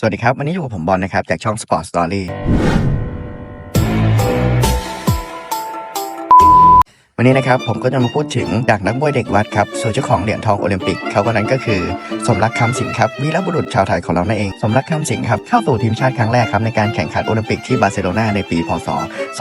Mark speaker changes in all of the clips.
Speaker 1: สวัสดีครับ วันนี้อยู่กับผมบอลนะครับ จากช่อง Sport Story วันนี้นะครับผมก็จะมาพูดถึงจากนักมวยเด็กวัดครับสู่เจ้าของเหรียญทองโอลิมปิกเขาคนนั้นก็คือ สมรักคำสิงห์ครับวีรบุรุษชาวไทยของเรานั่นเอง สมรักคำสิงห์ครับเข้าสู่ทีมชาติครั้งแรกครับในการแข่งขันโอลิมปิกที่บาร์เซโลนาในปี พศ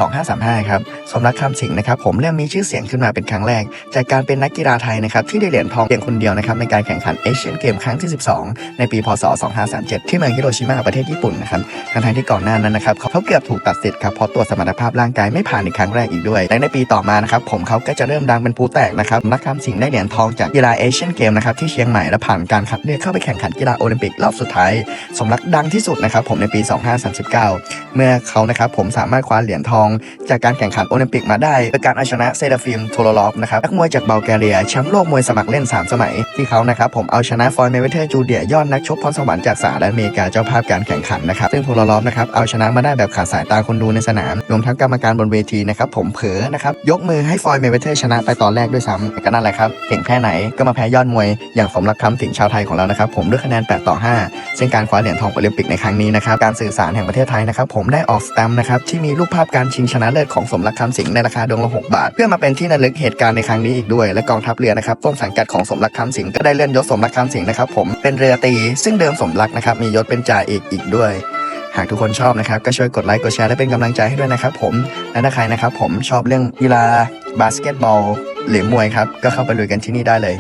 Speaker 1: 2535 ครับสมรักคำสิงห์นะครับผมเริ่มมีชื่อเสียงขึ้นมาเป็นครั้งแรก จากการเป็นนักกีฬาไทยนะครับที่ได้เหรียญทองเพียงคนเดียวนะครับในการแข่งขันเอเชียนเกมครั้งที่ 12 ในปี พศ 2537 ที่เมืองฮิโรชิมาประเทศญี่ปุ่นนะครับทั้งที่ก่อนหน้านั้นนะครับเขาเกือบถูกตัดสิทธิ์ครับเพราะตัวสมรรถภาพร่างกายไม่ผ่านในครั้งแรกอีกด้วยและในปีต่อมานะครับผมเขาก็จะเริ่มดังเป็นภูแตกนะครับนักคำสิงห์ได้เหรียญทองจากกีฬาเอเชียนเกมนะครับที่เชียงใหม่และผ่านการคัดเลือกเข้าไปแข่งขันกีฬาโอลิมปิกรอบสุดท้าย สมรักดังที่สุดนะครับผมในปี 2539 เมื่อเขานะครับผมสามารถคว้าเหรียญทอง จากการแข่งขันโอลิมปิกมาได้โดยการเอาชนะเซดาฟิมโทโลลอฟนะครับนักมวยจากบัลแกเรียแชมป์โลกมวยสมัครเล่น 3 สมัย ที่เขานะครับผมเอาชนะฟลอยด์เมเวเทอร์จูเดียยอดนักชกพรสวรรค์จากสหรัฐอเมริกาเจ้าภาพการแข่งขันนะครับซึ่งโทโลลอฟนะครับเอาชนะมาได้แบบขาดสายตาคนดูในสนามรวมทั้งกรรมการบนเวทีนะครับผมเผลอนะครับยกมือให้ฟลอยเมเวเทอร์ชนะไปตอนแรกด้วยซ้ำแต่ก็นั่นแหละครับ เก่งแค่ไหนก็มาแพ้ยอดมวยอย่างสมรักคำสิงชาวไทยของเรานะครับ ผมด้วยคะแนน 8 ต่อ 5 ซึ่งการคว้าเหรียญทองโอลิมปิกในครั้งนี้นะครับ การสื่อสารแห่งประเทศไทยนะครับผมได้ออกสแตมป์นะครับที่มีรูปภาพการชิงชนะเลิศของสมรักคำสิงในราคาดวงละ 6 บาท เพื่อมาเป็นที่ระลึกเหตุการณ์ในครั้งนี้อีกด้วย และกองทัพเรือนะครับต้นสังกัดของสมรักคำสิงก็ได้เลื่อนยศสมรักคำสิงนะครับผมเป็นเรือตี ซึ่งเดิมสมรักนะครับมียศเป็นจ่าเอกอีกด้วย หากทุกคนชอบนะครับ ก็ช่วยกดไลค์กดแชร์และเป็นกำลังใจให้ด้วยนะครับผมและถ้าใครนะครับผมชอบเรื่องกีฬาบาสเกตบอลหรือมวยครับก็เข้าไปลุยกันที่นี่ได้เลย